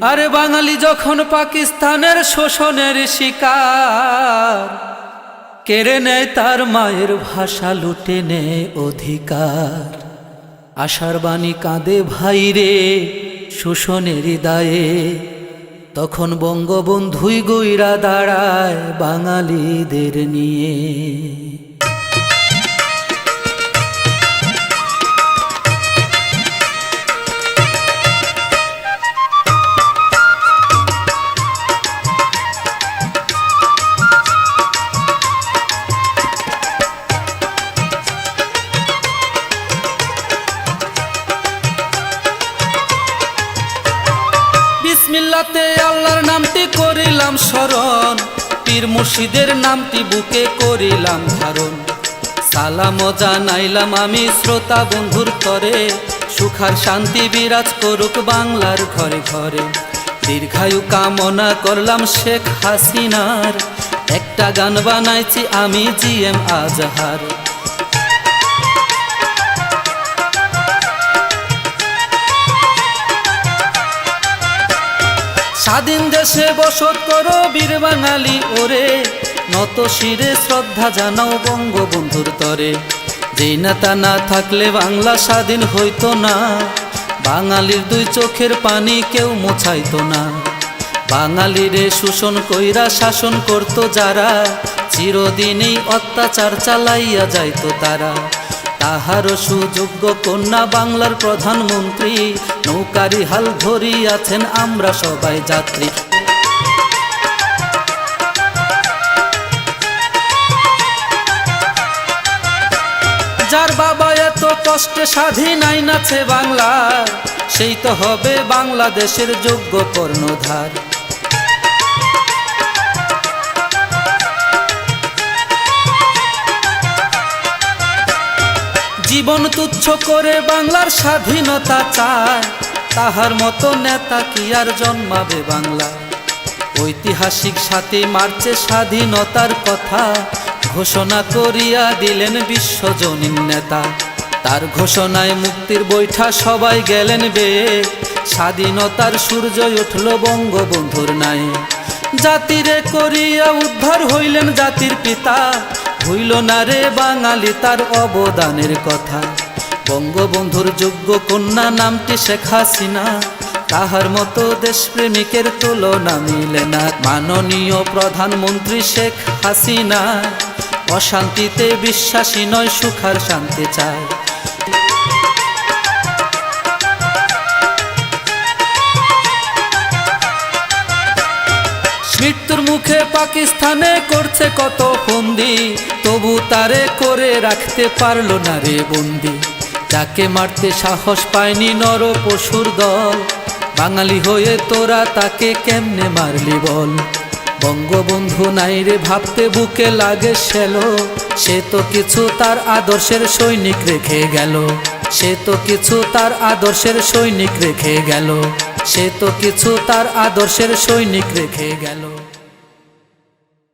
আরে বাঙালি যখন পাকিস্তানের শোষণের শিকার, কেড়ে নেয় তার মায়ের ভাষা, লুটে নেয় অধিকার। আশার বাণী কাঁদে ভাই রে শোষণের দায়ে। তখন বঙ্গবন্ধুই গইরা দাঁড়ায় বাঙালিদের নিয়ে। বিসমিল্লাতে আল্লাহর নামটি করিলাম স্মরণ। পীর মুর্শিদের নামটি বুকে করিলাম ধারণ। সালাম জানাইলাম আমি শ্রোতা বন্ধুর তরে। সুখার শান্তি বিরাজ করুক বাংলার ঘরে ঘরে। দীর্ঘায়ু কামনা করলাম শেখ হাসিনার। একটা গান বানাইছি আমি জি এম আজহার। স্বাধীন দেশে বসত করো বীর বাঙালি ওরে। নত শিরে শ্রদ্ধা জানাও বঙ্গবন্ধুর তরে। যেই নেতা না থাকলে বাংলা স্বাধীন হইতো না। বাঙালির দুই চোখের পানি কেউ মোছাইতো না। বাঙালিরে শোষণ কইরা শাসন করত যারা। চিরদিনই অত্যাচার চালাইয়া যাইতো তারা। তাহারও সুযোগ্য কন্যা বাংলার প্রধানমন্ত্রী। নৌকারি হাল ধরিয়াছেন আমরা সবাই যাত্রী। যার বাবা এত কষ্টে স্বাধীন আইন আছে বাংলা সেই তো হবে বাংলাদেশের যোগ্য কর্ণধার। জীবন তুচ্ছ করে বাংলার স্বাধীনতা চায়। তাহার মতো নেতা কি আর জন্মাবে বাংলা? ঐতিহাসিক সাথে মার্চে স্বাধীনতার কথা। ঘোষণা করিয়া দিলেন বিশ্বজনীন নেতা। তার ঘোষণায় মুক্তির বৈঠা সবাই গেলেন বে। স্বাধীনতার সূর্য উঠল বঙ্গবন্ধুর নাই জাতিরে করিয়া উদ্ধার হইলেন জাতির পিতা। হইল না রে বাঙালি তার অবদানের কথা। বঙ্গবন্ধুর যোগ্য কন্যা নামটি শেখ হাসিনা। তাহার মতো দেশপ্রেমিকের তুলনা মিলে না। মাননীয় প্রধানমন্ত্রী শেখ হাসিনা। অশান্তিতে বিশ্বাসী নয় সুখার শান্তি চায়। মৃত্যুর মুখে পাকিস্তানে করছে কত ফন্দি? তবু তারে করে রাখতে পারল না রে বন্দি। যাকে মারতে সাহস পায়নি নর পশুর দল। বাঙালি হয়ে তোরা তাকে কেমনে মারলি বল? বঙ্গবন্ধু নাই রে ভাবতে বুকে লাগে সেলো সে তো কিছু তার আদর্শের সৈনিক রেখে গেল। সে তো কিছু তার আদর্শের সৈনিক রেখে গেল। সে তো কিছু তার আদর্শের সৈনিক রেখে গেল।